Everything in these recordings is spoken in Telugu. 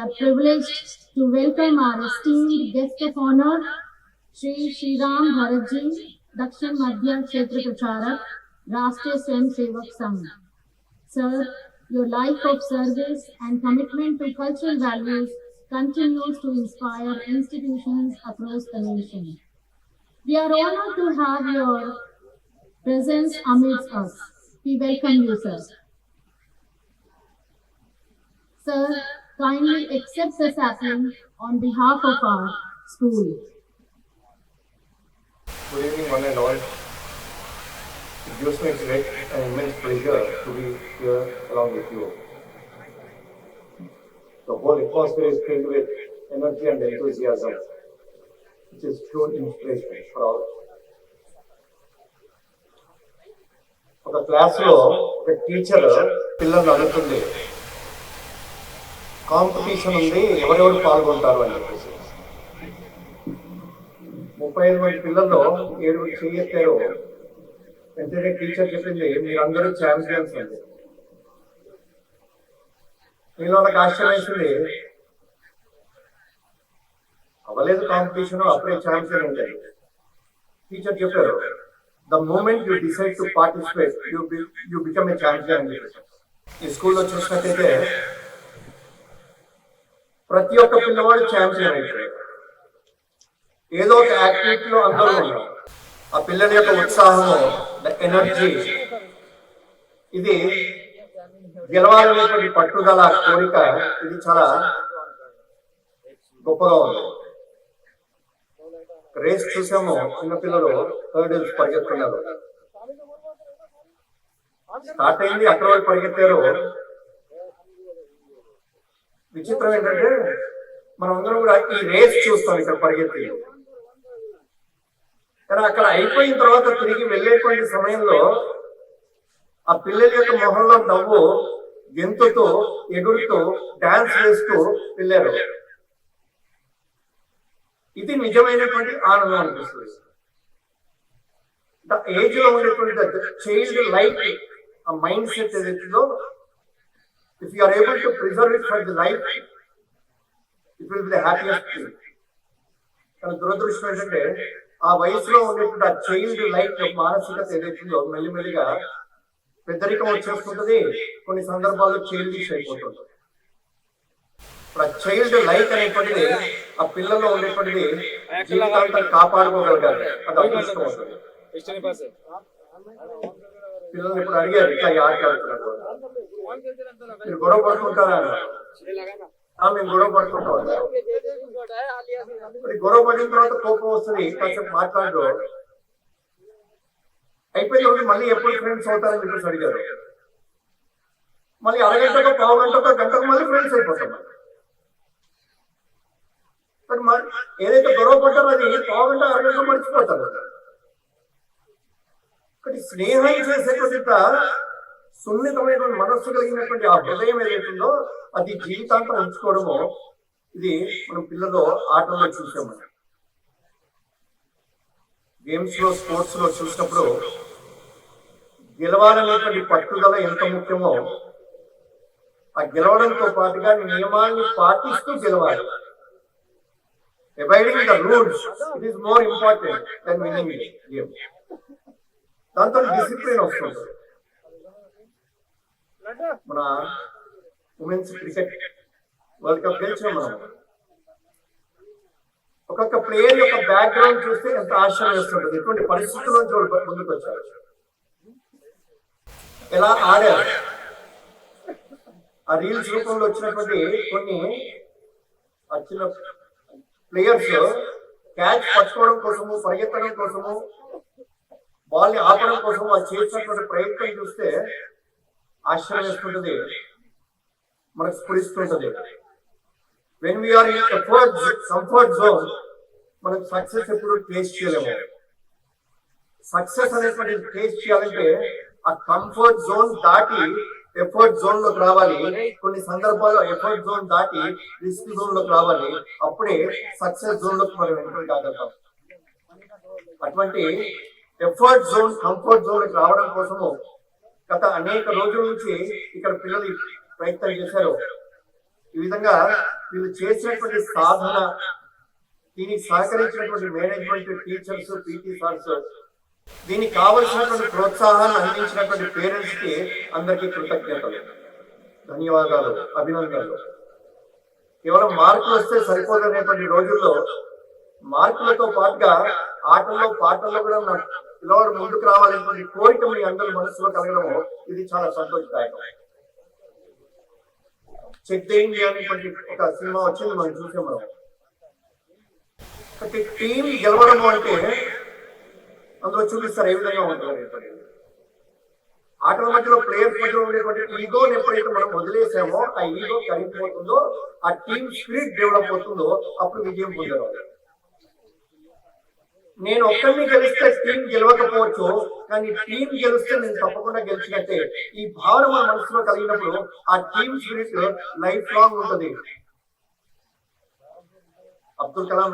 are privileged to welcome our esteemed guest of honor, Sri Shri Shriram Bharatji, Dakshin Madhya Kshetra Pracharak, Rashtriya Swayam Sevak Sangh. Sir, your life of service and commitment to cultural values continues to inspire institutions across the nation. We are honored to have your presence amidst us. We welcome you, sir. Sir, kindly accept the sapling on behalf of our school. Good evening, one and all. It gives me great and immense pleasure to be here along with you. The whole atmosphere is filled with energy and enthusiasm, which is pure inspiration for all. ఒక క్లాస్లో ఒక టీచర్ పిల్లల్ని అడుగుతుంది కాంపిటీషన్ ఉంది ఎవరెవరు పాల్గొంటారు అని చెప్పేసి. ముప్పై ఐదు మంది పిల్లల్లో ఏడుగురు చెయ్యెత్తారు వెంటనే టీచర్ చెప్పింది మీరందరూ ఛాంపియన్స్ అండి పిల్లలకు నాకు ఆశ్చర్యం వేసింది అవ్వలేదు కాంపిటీషన్ అప్పుడే ఛాంపియన్ ఉంటాయి టీచర్ చెప్పారు the moment you decide to participate you you become a champion అని చెప్పారు ఈ స్కూల్లో చూసినట్టయితే ప్రతి ఒక్క పిల్లవాడు ఛాంపియన్ అయిపోయాడు. ఏదో ఒక యాక్టివిటీలో అందరూ ఉన్నారు. ఆ పిల్లల యొక్క ఉత్సాహము ద ఎనర్జీ ఇది గెలవాలనేటువంటి పట్టుదల కోరిక ఇది చాలా గొప్పగా ఉంది. రేస్ చూసాము చిన్నపిల్లలు థర్డ్ పరిగెత్తున్నారు స్టార్ట్ అయింది అక్కడ వరకు పరిగెత్తారు. విచిత్రం ఏంటంటే మనం అందరం కూడా ఈ రేస్ చూస్తాం ఇక్కడ పరిగెత్తి. కానీ అక్కడ అయిపోయిన తర్వాత తిరిగి వెళ్ళేటువంటి సమయంలో ఆ పిల్లల యొక్క మొహంలో నవ్వు గెంతుతో ఎగురుతూ డాన్స్ వేస్తూ వెళ్ళారు. ఇది నిజమైనటువంటి ఆనందం అనిపిస్తుంది. ఏజ్లో ఉండేటువంటి చైల్డ్ లైఫ్ ఆ మైండ్ సెట్ ఏదైతుందో If you are able to preserve it for the life, it will be the happiest thing. కానీ దురదృష్టం ఏంటంటే ఆ వయసులో ఉండేటువంటి ఆ చైల్డ్ లైఫ్ మానసికత ఏదైతుందో మెల్లిమెల్లిగా పెద్దరికం వచ్చేస్తుంటది. కొన్ని సందర్భాల్లో చైల్డిష్ అయిపోతుంది. ఇప్పుడు ఆ చైల్డ్ లైఫ్ అనేటువంటిది ఆ పిల్లల్లో ఉండేటువంటిది జీవితాంతం కాపాడుకోగలగాలి. అది అదృష్టం అవుతుంది పిల్లల్ని ఇప్పుడు అడిగారు ఇట్లా ఈ ఆట ఆడుతున్నారు మీరు గొడవ పడుకుంటారా? మేము గొడవ పడుకుంటాం. గొడవ పడిన తర్వాత కోపం వస్తుంది కాసేపు మాట్లాడు. అయిపోయిన మళ్ళీ ఎప్పుడు ఫ్రెండ్స్ అవుతారని చెప్పేసి అడిగారు. మళ్ళీ అరగంటకో పావు గంటకో గంటకు మళ్ళీ ఫ్రెండ్స్ అయిపోతాం. ఏదైతే గొడవ పడ్డారో అది పావు గంట అరగంట మర్చిపోతారు. ఒకటి స్నేహం చేసేటువంటి సున్నితమైనటువంటి మనస్సు కలిగినటువంటి ఆ హృదయం ఏదైతుందో అది జీవితాంతం ఉంచుకోవడము. ఇది మనం పిల్లలు ఆటల్లో చూసాము. గేమ్స్లో స్పోర్ట్స్లో చూసినప్పుడు గెలవాలనేటువంటి పట్టుదల ఎంత ముఖ్యమో ఆ గెలవడంతో పాటుగా నియమాన్ని పాటిస్తూ గెలవాలి. Abiding the rules it is more important than winning game దాంతో డిసిప్లిన్ వస్తుంది. మన ఉమెన్స్ క్రికెట్ వరల్డ్ కప్ గెలిచాం మనం. ఒక్కొక్క ప్లేయర్ యొక్క బ్యాక్గ్రౌండ్ చూస్తే ఎంత ఆశ్చర్యం వేస్తుంటుంది. ఎటువంటి పరిస్థితుల్లో చూడ ముందుకు వచ్చారు. ఎలా ఆడారు? ఆ రీల్స్ రూపంలో వచ్చినటువంటి కొన్ని వచ్చిన ప్లేయర్స్ క్యాచ్ పట్టుకోవడం కోసము పరిగెత్తడం కోసము బాల్ని ఆపడం కోసం వాళ్ళు చేసినటువంటి ప్రయత్నం చూస్తే ఆశ్చర్యం వేస్తుంటది. మనకు స్ఫురిస్తుంటది. When we are in effort comfort zone మనకు సక్సెస్ ఎప్పుడు టేస్ట్ చేయలేము. సక్సెస్ అనేటువంటి టేస్ట్ చేయాలంటే ఆ కంఫర్ట్ జోన్ దాటి ఎఫర్ట్ జోన్లోకి రావాలి. కొన్ని సందర్భాల్లో ఎఫర్ట్ జోన్ దాటి రిస్క్ జోన్లోకి రావాలి. అప్పుడే సక్సెస్ జోన్లోకి మనం ఎంటర్ కాగలుగుతాం. అటువంటి ఎఫర్ట్ జోన్ కంఫర్ట్ జోన్ రావడం కోసము గత అనేక రోజుల నుంచి ఇక్కడ పిల్లలు ప్రయత్నం చేశారు. ఈ విధంగా వీళ్ళు చేసినటువంటి సాధన దీనికి సహకరించినటువంటి మేనేజ్మెంట్ టీచర్స్ పీటీ సార్స్ దీనికి కావలసినటువంటి ప్రోత్సాహాన్ని అందించినటువంటి పేరెంట్స్కి అందరికీ కృతజ్ఞతలు. ధన్యవాదాలు అభినందనలు. కేవలం మార్కులు వస్తే సరిపోదనేటువంటి రోజుల్లో మార్కులతో పాటుగా ఆటల్లో పాటల్లో కూడా పిల్లవాడు ముందుకు రావాలనేటువంటి కోరిక మీ అందరి మనసులో కలగడము ఇది చాలా సంతోషదాయకం. చెక్ ద అనేటువంటి ఒక సినిమా వచ్చింది మనం చూసాం మనం. ప్రతి టీం గెలవడము అంటే అందులో చూపిస్తారు ఏ విధంగా ఉంటుంది ఆటల మధ్యలో ప్లేయర్స్ మధ్యలో ఉండేటువంటి ఈగోని ఎప్పుడైతే మనం వదిలేసామో ఆ ఈగో కరిగిపోతుందో ఆ టీం స్పిరిట్ డెవలప్ అవుతుందో అప్పుడు విజయం పొందేవాళ్ళు నేను ఒక్కరిని గెలిస్తే టీం గెలవకపోవచ్చు కానీ టీం గెలిస్తే నేను తప్పకుండా గెలిచినట్టే. ఈ భావన మన మనసులో కలిగినప్పుడు ఆ టీం స్పిరిట్ లైఫ్ లాంగ్ ఉంటుంది. అబ్దుల్ కలాం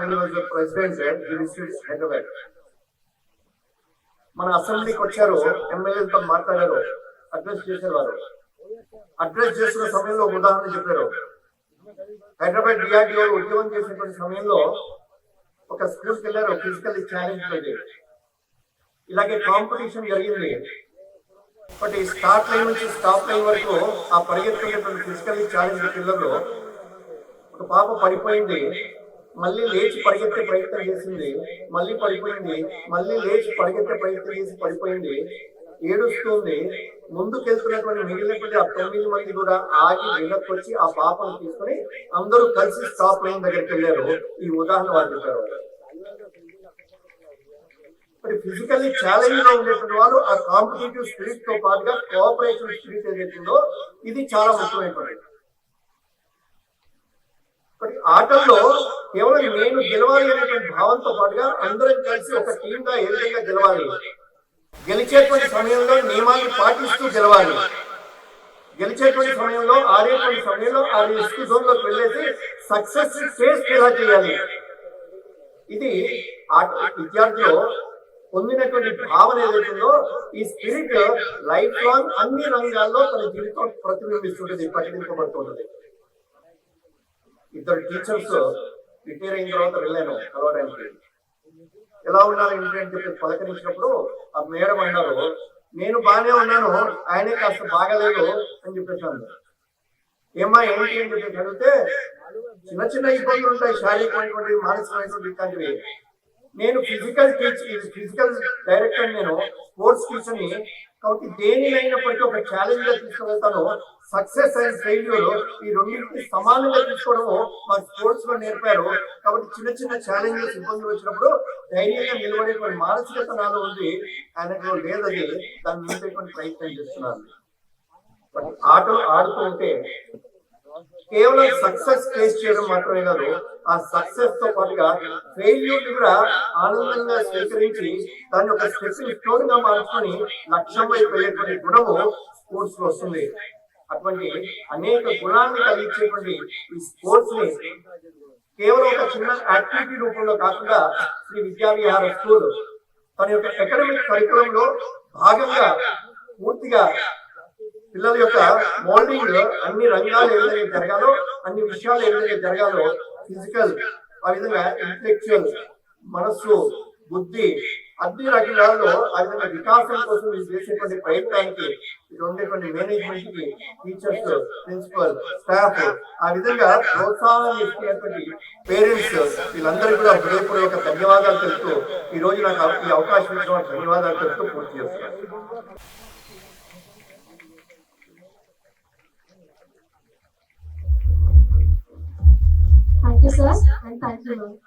ప్రెసిడెంట్ హైదరాబాద్ మన అసెంబ్లీకి వచ్చారు ఎమ్మెల్యేలతో మాట్లాడారు అడ్రస్ చేశారు వారు. అడ్రస్ చేసిన సమయంలో ఉదాహరణ చెప్పారు. హైదరాబాద్ డిఆర్డిఓ ఉద్యమం చేసినటువంటి సమయంలో ఒక స్కూల్కి వెళ్ళారు ఫిజికల్ ఛాలెంజ్ అది ఇలాగే కాంపిటీషన్ జరిగింది. బట్ ఈ స్టార్ట్ లైన్ నుంచి స్టాప్ లైన్ వరకు ఆ పరిగెత్తుకునేటువంటి ఫిజికల్ ఛాలెంజ్ పిల్లలు ఒక పాప పడిపోయింది. మళ్ళీ లేచి పరిగెత్తే ప్రయత్నం చేసింది. మళ్ళీ పడిపోయింది. మళ్ళీ లేచి పరిగెత్తే ప్రయత్నం చేసి పడిపోయింది. ఏడుస్తుంది. ముందుకెళ్తున్నటువంటి మిగిలినటువంటి ఆ తొమ్మిది మంది కూడా ఆగి వెనక్కి వచ్చి ఆ పాపను తీసుకొని అందరూ కలిసి స్టాప్ లైన్ దగ్గరికి వెళ్ళారు. ఈ ఉదాహరణ వాళ్ళు చెప్పారు. మరి ఫిజికల్లీ ఛాలెంజ్గా ఉండేటువంటి వాళ్ళు ఆ కాంపిటేటివ్ స్పిరిట్తో పాటుగా కోఆపరేషన్ స్పిరిట్ ఏదైతుందో ఇది చాలా ముఖ్యమైనటువంటి మరి ఆటల్లో కేవలం నేను గెలవాలి అనేటువంటి భావంతో పాటుగా అందరం కలిసి ఒక టీమ్గా ఏ విధంగా గెలవాలి? గెలిచేటువంటి సమయంలో నియమాన్ని పాటిస్తూ గెలవాలి. గెలిచేటువంటి సమయంలో ఆడేటువంటి సమయంలో ఆ రిస్క్ జోన్లోకి వెళ్ళేసి సక్సెస్ టేస్ట్ ఎలా చేయాలి? ఇది విద్యార్థిలో పొందినటువంటి భావన ఏదైతుందో ఈ స్పిరిట్ లైఫ్ లాంగ్ అన్ని రంగాల్లో తన జీవితం ప్రతిబింబిస్తుంటుంది ప్రతిబింబడుతుంటుంది ఇద్దరు టీచర్స్ రిటైర్ అయిన తర్వాత వెళ్ళాను కలవడానికి. ఎలా ఉన్నారు ఏంటి అని చెప్పి పలకరించినప్పుడు ఆ మేడం అన్నారు నేను బాగానే ఉన్నాను ఆయనే కాస్త బాగలేదు అని చెప్పేసాను ఏమా ఏంటి అని చెప్పి అడిగితే చిన్న చిన్న ఇబ్బందులు ఉంటాయి శారీరకమైనటువంటి మానసికమైనటువంటి ఇట్లాంటివి. నేను ఫిజికల్ టీచ్ ఫిజికల్ డైరెక్టర్ నేను స్పోర్ట్స్ టీచర్ని కాబట్టి దేనినైనప్పటికీ ఒక ఛాలెంజ్గా తీసుకువెళ్తాను సక్సెస్ అండ్ ఫెయిల్యూర్ ఈ రెండింటిని సమానంగా తీసుకోవడము మా స్పోర్ట్స్లో నేర్పారు. కాబట్టి చిన్న చిన్న ఛాలెంజెస్ ఇబ్బందులు వచ్చినప్పుడు ధైర్యంగా నిలబడేటువంటి మానసికత నాలో ఉంది. ఆయనకు లేదని దాన్ని నింపేటువంటి ప్రయత్నం చేస్తున్నాను. బట్ ఆటలు ఆడుతూ ఉంటే కేవలం సక్సెస్ టేస్ట్ చేయడం మాత్రమే కాదు ఆ సక్సెస్తో పాటుగా ఫెయిల్యూర్ కూడా ఆనందంగా స్వీకరించి దాన్ని ఒక స్టెప్పింగ్ స్టోన్గా మార్చుకొని లక్ష్యం వైపు వెళ్ళేటువంటి గుణము స్పోర్ట్స్లో వస్తుంది. అటువంటి అనేక గుణాన్ని కలిగించేటువంటి ఈ స్పోర్ట్స్ని కేవలం ఒక చిన్న యాక్టివిటీ రూపంలో కాకుండా శ్రీ విద్యావిహార స్కూల్ తన యొక్క అకాడమిక్ కరికులంలో భాగంగా పూర్తిగా పిల్లల యొక్క మోల్డింగ్ అన్ని రంగాలు ఏదైతే జరగాలో అన్ని విషయాలు ఏదైతే జరగాలో ఫిజికల్ ఆ విధంగా ఇంటెలెక్చువల్ మనస్సు బుద్ధి అన్ని రకాలలో ఆ విధంగా వికాసం కోసం వీళ్ళు చేసేటువంటి ప్రయత్నానికి ఇక్కడ ఉండేటువంటి మేనేజ్మెంట్కి టీచర్స్ ప్రిన్సిపల్ స్టాఫ్ ఆ విధంగా ప్రోత్సాహం ఇస్తున్నటువంటి పేరెంట్స్ వీళ్ళందరికీ కూడా హృదయపూర్వక ధన్యవాదాలు తెలుపుతూ ఈ రోజు నాకు ఈ అవకాశం ఇచ్చిన ధన్యవాదాలు తెలుపుతూ పూర్తి చేస్తున్నాను. You, sir, and thank you, ma'am.